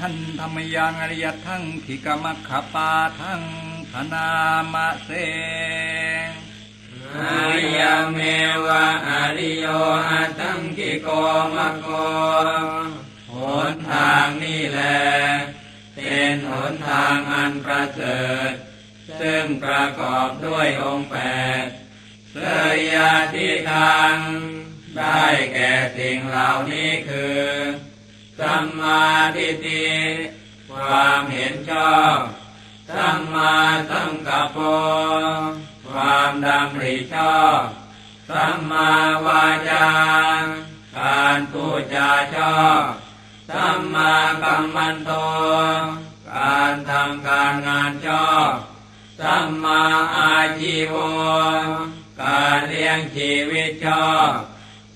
ทันธรรมยังอริยทั้งขิกมัคขปาทั้งธนามะเสอริยเมวะอริโยอัตังกิโกมะโกหนทางนี่แล เป็นหนทางอันประเสริฐ ซึ่งประกอบด้วยองค์แปดเสยยาที่ทาง ได้แก่สิ่งเหล่านี้คือ มมาทิฏฐิความเห็นชอบสัมมาสังกัปปะความดำริชอบสัมมาวาจาการพูดจาชอบสัมมากัมมันโต การทำการงานชอบสัมมาอาชีวการเลี้ยงชีวิตชอบ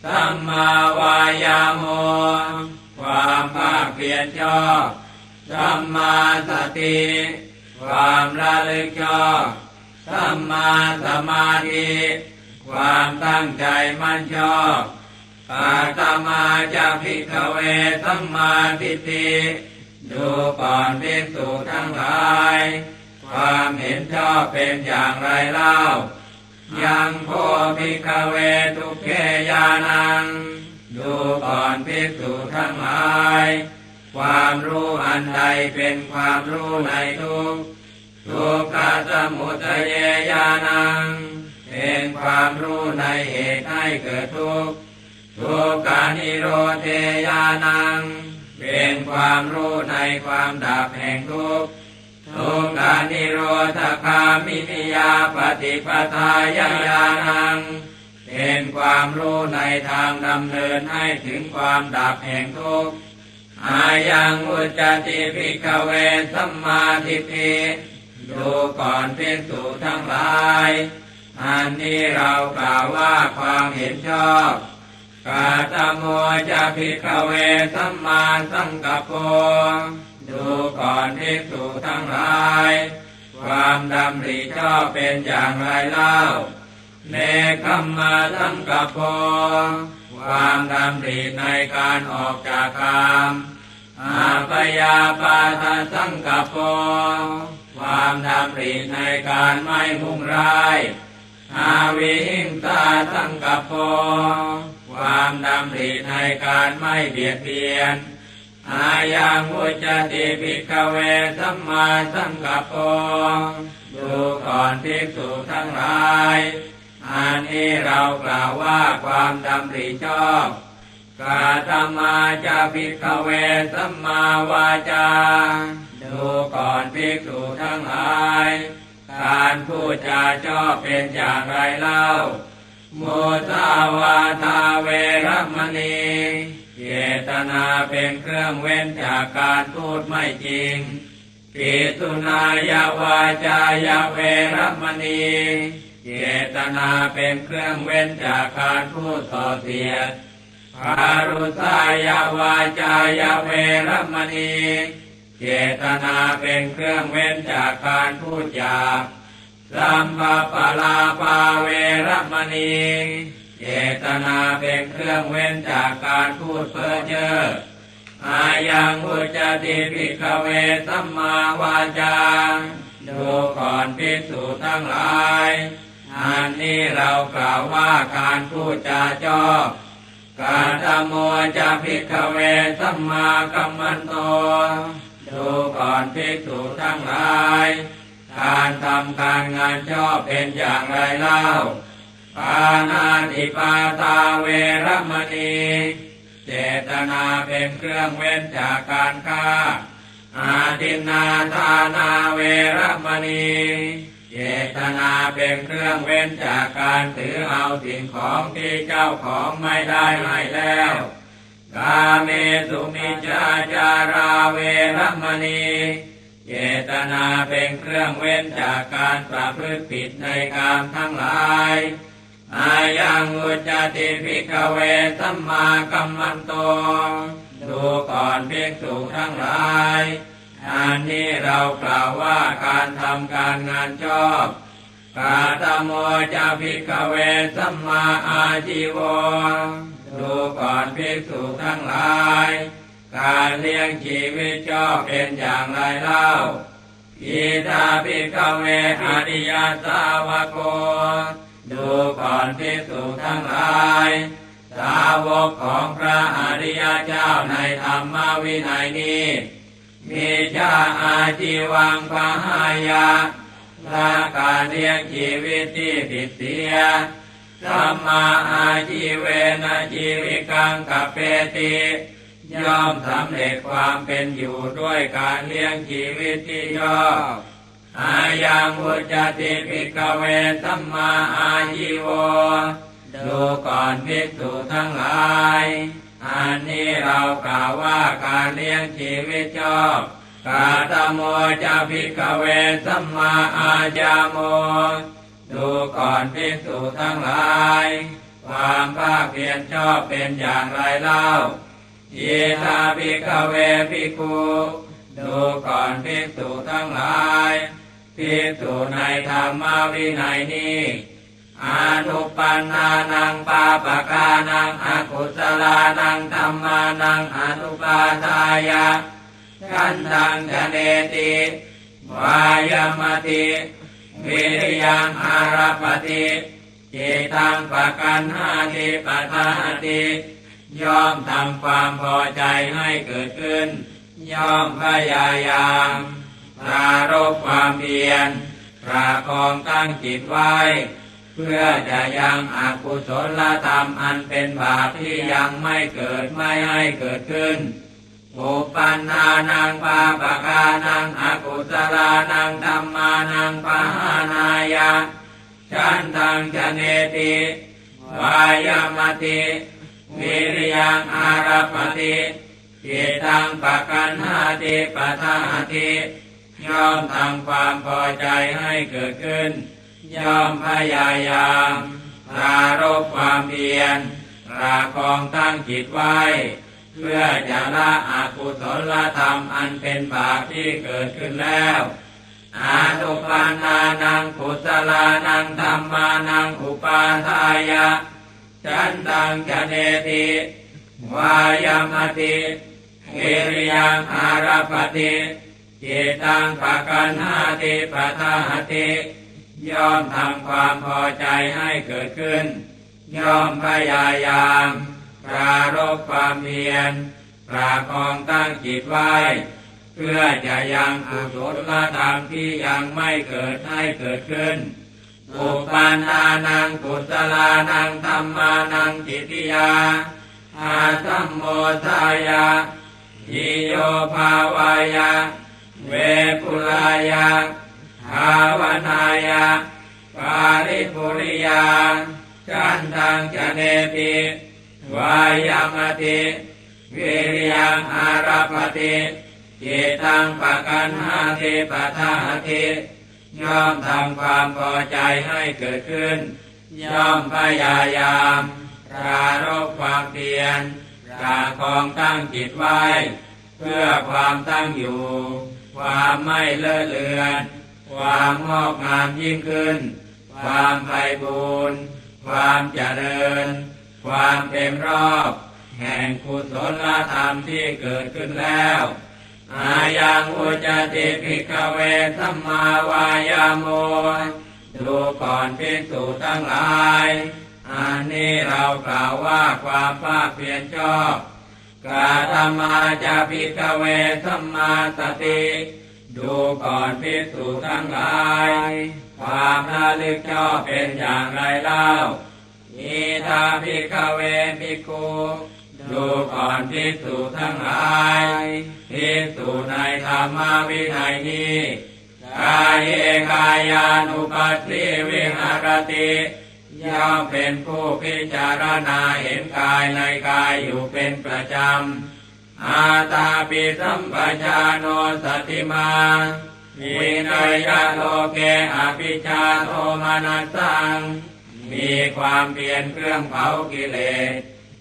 สัมมาวายาโม ความภาคเพียรชอบสัมมาสติความระลึกชอบสัมมาสมาธิความตั้งใจมั่นชอบอาตมาจะพิกเวสัมมาทิฏฐิดูก่อนภิกษุทั้งหลาย ความเห็นชอบเป็นอย่างไรเล่า ยังโพภิกเวทุกเกยานัง ดู อนภิกษุทั้งหลาย ความรู้อันใดเป็นความรู้ในทุกทุกขสมุทัยญาณัง เป็นความรู้ในเหตุให้เกิดทุกข์ทุกขานิโรธญาณัง เป็นความรู้ในความดับแห่งทุกข์ทุกขานิโรธคามินิยาปฏิปทาญาณัง เป็นความรู้ในทางดำเนินให้ถึงความดับแห่งทุกข์อายังอุจติภิกขเวสัมมาทิฏฐิดูก่อนภิกษุทั้งหลาย อันนี้เรากล่าวว่าความเห็นชอบกาตโมจะภิกขเวสัมมาสังกัปโปดูก่อนภิกษุทั้งหลาย ความดำริชอบเป็นอย่างไรเล่า เนคัมมาสังกัปโปความดำริในการออกจากกามอาปยาปาทาสังกัปโปความดำริในการไม่มุ่งร้ายอาวิหิงสาสังกัปโปความดำริในการไม่เบียดเบียนอายังวุจติภิกขเวสัมมาสังกัปโปดูก่อนภิกษุทั้งหลาย อันนี้เรากล่าวว่าความดำริชอบกาตมาจะภิกเวสัมมาวาจา ดูก่อนภิกษุทั้งหลาย การพูดจาชอบเป็นอย่างไรเล่าโมทาวาทาเวรมณีเจตนาเป็นเครื่องเว้นจากการพูดไม่จริงปิสุนายาวาจายาเวรมณี เจตนาเป็นเครื่องเว้นจากการพูดส่อเสียดพารุสายาวาจายาเวรมณีเจตนาเป็นเครื่องเว้นจากการพูดหยาบสัมปปลาปาเวรมณีเจตนาเป็นเครื่องเว้นจากการพูดเพ้อเจ้ออายังอุจติภิกเวสัมมาวาจาดูก่อนภิกษุทั้งหลาย อันนี้เรากล่าวว่าการพูดจาชอบการธโมจะภิกเวสัมมากัมมันโตดูก่อนภิกษุทั้งหลาย การทำการงานชอบเป็นอย่างไรเล่า ปานาติปาตาเวรมณี เจตนาเป็นเครื่องเว้นจากการฆ่า อาทินนาทานาเวรมณี นาเป็นเครื่องเว้นจากการถือเอาสิ่งของที่เจ้าของไม่ได้ให้แล้วกาเมสุมิจาจาราเวรมณีเจตนาเป็นเครื่องเว้นจากการประพฤติผิดในกามทั้งหลายอายังอุจติภิกเวสัมมากัมมันโตดูก่อนภิกษุทั้งหลาย อันนี้เรากล่าวว่าการทำการงานชอบ กาตโมจะภิกขเวสัมมาอาชีวดูก่อนภิกษุทั้งหลาย การเลี้ยงชีวิตชอบเป็นอย่างไรเล่าอิทาภิกขเวอริยสาวโกดูก่อนพิสุทั้งหลาย สาวกของพระอริยเจ้าในธรรมวินัยนี้ มีชาอาชีวังปหายา ละการเลี้ยงชีวิตที่ผิดเสียสัมมาอาชีเวนะชีวิกังกับเปติย่อมสำเร็จความเป็นอยู่ด้วยการเลี้ยงชีวิตที่ชอบอายังวุจติภิกเวสัมมาอาชีโวดูก่อนภิกษุทั้งหลาย อันนี้เรากล่าวว่าการเลี้ยงชีวิตชอบ กาตโมจะภิกเวสัมมาอาจาโม ดูก่อนภิกษุทั้งหลาย ความภาคเพียรชอบเป็นอย่างไรเล่าเยีทาภิกเวภิกขุดูก่อนภิกษุทั้งหลายภิกษุในธรรมวินัยนี้อนุปันนานังปาปะกานังอกุศลานังธรรมานังอนุปาทายะ ขันธังจะเนติวายมติวิริยังอารปติจิตังปะกันหาติปะทาติย่อมทำความพอใจให้เกิดขึ้น ย่อมพยายามปรารบความเพียรปราคองตั้งจิตไว้ เพื่อจะยังอกุศลธรรมอันเป็นบาปที่ยังไม่เกิดไม่ให้เกิดขึ้นอุป นนานังปาปะกานังอกุศลานังธรรมานังปะหานายะฉันทังจะเนติวายามติวิริยังอารัปติจิตังปะกันหาติปะทาติย่อมทำความพอใจให้เกิดขึ้น ย่อมพยายามปรารบความเพียรปราคองตั้งจิตไว้ เพื่อจะละอากุศลธรรมอันเป็นบาปที่เกิดขึ้นแล้วอาตุปานานังกุศลานังธรรมานังอุปาทายะฉันตังจเนติวายามติวิริยังอารปติจิตังปะกันหาติปะทาหติย่อมทำความพอใจให้เกิดขึ้น ย่อมพยายาม ปรารบความเพียรปราคองตั้งจิตไว้ เพื่อจะยังกุศลธรรมที่ยังไม่เกิดให้เกิดขึ้นอุปานานังกุศลานังธรรมานังจิติยาอาธัมโมทายาทิโยภาวายาเวปุลายาภาวนายาปาริปุริยาจันทังจะเนติ วายามติวิริยังอารัปติจิตังปะกันหาติปะทาติย่อมทำความพอใจให้เกิดขึ้น ย่อมพยายามปรารบความเพียรปราคองตั้งจิตไว้ เพื่อความตั้งอยู่ ความไม่เลอะเลือน ความงอกงามยิ่งขึ้น ความไพบูรณ์ความเจริญ ความเต็มรอบ แห่งกุศลธรรมที่เกิดขึ้นแล้วอายังอุจติภิกขเวสัมมาวายโมดูก่อนภิกษุทั้งหลาย อันนี้เรากล่าวว่าความภาคเพียรชอบกาธรรมาจะภิกขเวสัมมาสติ ดูก่อนภิกษุทั้งหลาย ความระลึกชอบเป็นอย่างไรเล่า อิทาภิกเวภิกขุดูก่อนภิกษุทั้งหลายภิกษุในธรรมวินัยนี้กายเอกายานุปัสสิวิหารติย่อมเป็นผู้พิจารณาเห็นกายในกายอยู่เป็นประจำ อาตาปิสัมปชาโนสติมาวินัยโลเกอภิชาโทมานัสัง มีความเพียรเครื่องเผากิเลส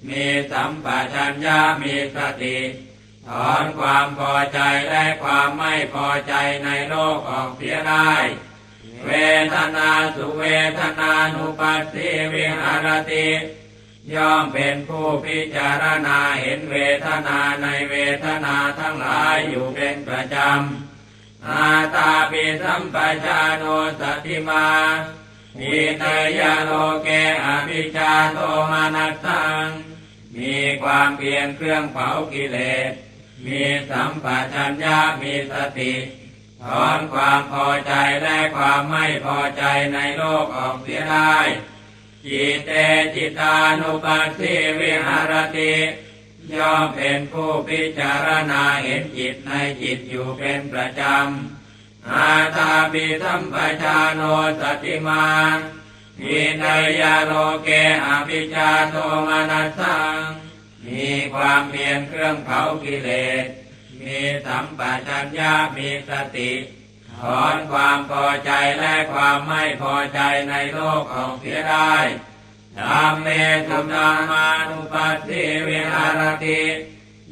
มีสัมปชัญญะมีสติ ถอนความพอใจและความไม่พอใจในโลกออกเสียได้ เวทนาสุเวทนานุปัสสิวิหารติย่อมเป็นผู้พิจารณาเห็นเวทนาในเวทนาทั้งหลายอยู่เป็นประจำอาตาปิสัมปชาโนสติมา มีเตยโลเกอภิชาโทมานัสสัง มีความเพียรเครื่องเผากิเลส มีสัมปชัญญะมีสติถอนความพอใจและความไม่พอใจในโลกออกเสียได้จิตเตจิตานุปัสสิวิหารติย่อมเป็นผู้พิจารณาเห็นจิตในจิตอยู่เป็นประจำ อาตาปิสัมปชาโนสติมาวินยาโลเกอภิชาโทมานัสสัง มีความเพียรเครื่องเผากิเลส มีสัมปชัญญะมีสติ ถอนความพอใจและความไม่พอใจในโลกออกเสียได้ธรรมเมสุนามานุปัสสิวิหารติ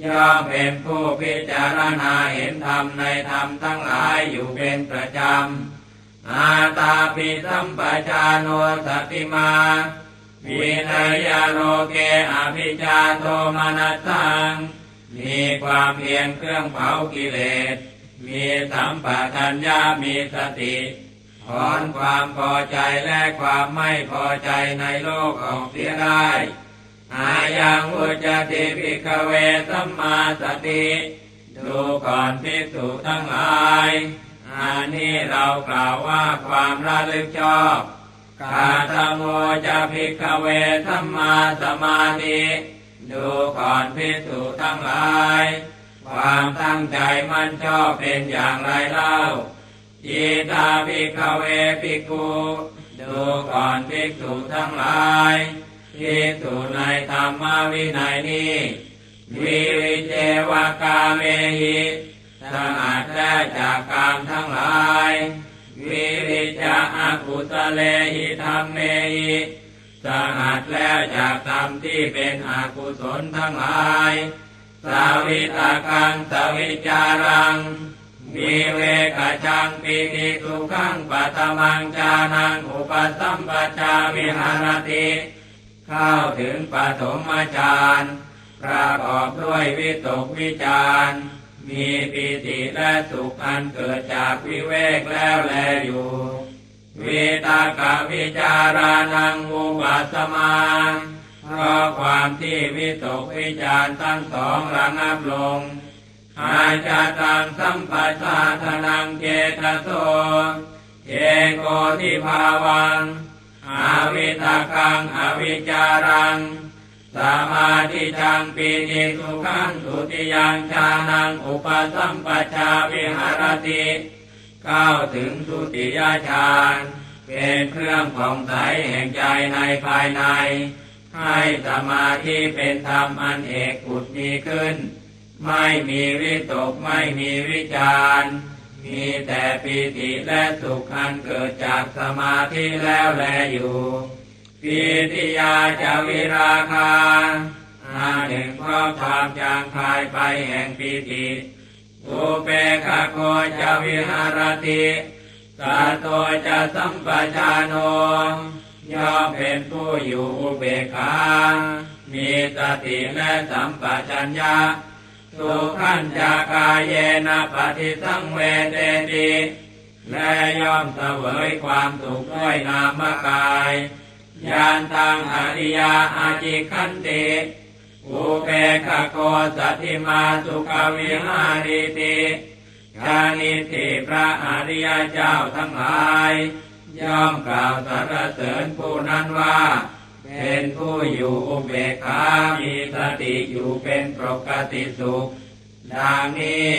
ย่อมเป็นผู้พิจารณาเห็นธรรมในธรรมทั้งหลายอยู่เป็นประจำอาตาปิสัมปชาโนสติมาวินัยโลเกอภิชาโทมานัสสัง มีความเพียรเครื่องเผากิเลส มีสัมปชัญญะมีสติถอนความพอใจและความไม่พอใจในโลกออกเสียได้ อายังอุจติภิกขเวสัมมาสติดูก่อนภิกษุทั้งหลายอันนี้เรากล่าวว่าความระลึกชอบกาตโมจะภิกขเวสัมมาสมาธิดูก่อนภิกษุทั้งหลาย ความตั้งใจมันชอบเป็นอย่างไรเล่าจิตาภิกขเวภิกขุดูก่อนภิกษุทั้งหลาย ภิกษุในธรรมวินัยนี้วิริเจวกาเมหิสงัดแล้วจากกามทั้งหลาย วิริจาอากุสเลหิธรรมเมหิสงัดแล้วจากธรรมที่เป็นอกุศลทั้งหลาย สาวิตากังสวิจารังมีเวกจังปีนิสุขังปัตมังจานังอุปสัมปชาวิหารติ เข้าถึงปฐมฌานประกอบด้วยวิตกวิจารมีปิติและสุขอันเกิดจากวิเวกแล้วแลอยู่วิตากวิจารานังอุปัสมาเพราะความที่วิตกวิจารทั้งสองระงับลงอาจาตังสัมปัสสาธนังเจตโสเจโกทิภาวัง อาวิตากังอวิจารัง สมาธิจังปีนิสุขังสุติยังชานังอุปสัมปชาวิหารติเข้าถึงสุติยฌานเป็นเครื่องผ่องใสแห่งใจในภายใน ให้สมาธิเป็นธรรมอันเอกขุดมีขึ้น ไม่มีวิตกไม่มีวิจารณ์ มีแต่ปีติและสุขอันเกิดจากสมาธิแล้วแลอยู่ปีติยาจะวิราคาอาหนึ่งเพราะความจางคลายไปแห่งปีติอุเปกโคจะวิหารติสัตโตจะสัมปชานโนย่อมเป็นผู้อยู่อุเบกขา มีสติและสัมปชัญญะ สุขันจากายเยนะปฏิสังเวเตติและย่อมเสวยความสุขด้วยนามกายยานตังอริยาอาจิคันติอุเปกขโกสัตถิมาสุขวิหาริติกานิติพระอริยเจ้าทั้งหลาย ย่อมกล่าวสรรเสริญผู้นั้นว่า เป็นผู้อยู่อุเบกขา มีสติอยู่เป็นปกติสุข ดังนี้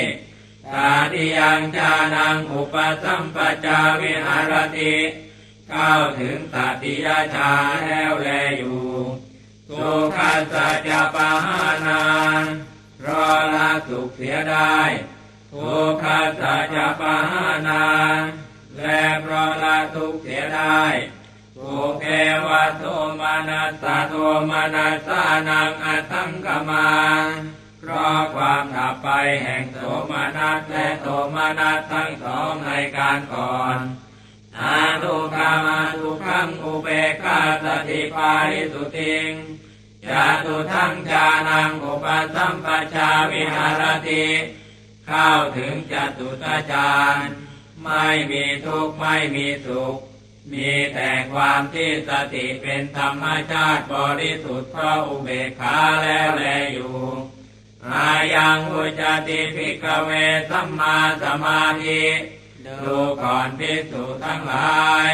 ตาติยังจานังอุปสัมปจาวิหารติก้าวถึงตติยฌาแล้วแลอยู่สุขัสจะปะหานา วะโทมานัสสะโทมานัสสานังอัตถังกมาเพราะความดับไปแห่งโทมานัสและโทมานัสทั้งสองในการก่อนอาทุกามาทุกขังอุเบกขาสติปาริสุติงจตุทั้งจานังอุปสัมปชาวิหารติเข้าถึงจตุตาจารไม่มีทุกข์ไม่มีสุข มีแต่ความที่สติเป็นธรรมชาติบริสุทธิ์เพราะอุเบกขาแล้วแลอยู่อายังอุจติภิกเวสัมมาสมาธิดูก่อนพิสุทั้งหลาย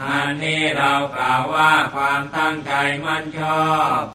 อันนี้เรากล่าวว่าความตั้งใจมั่นชอบ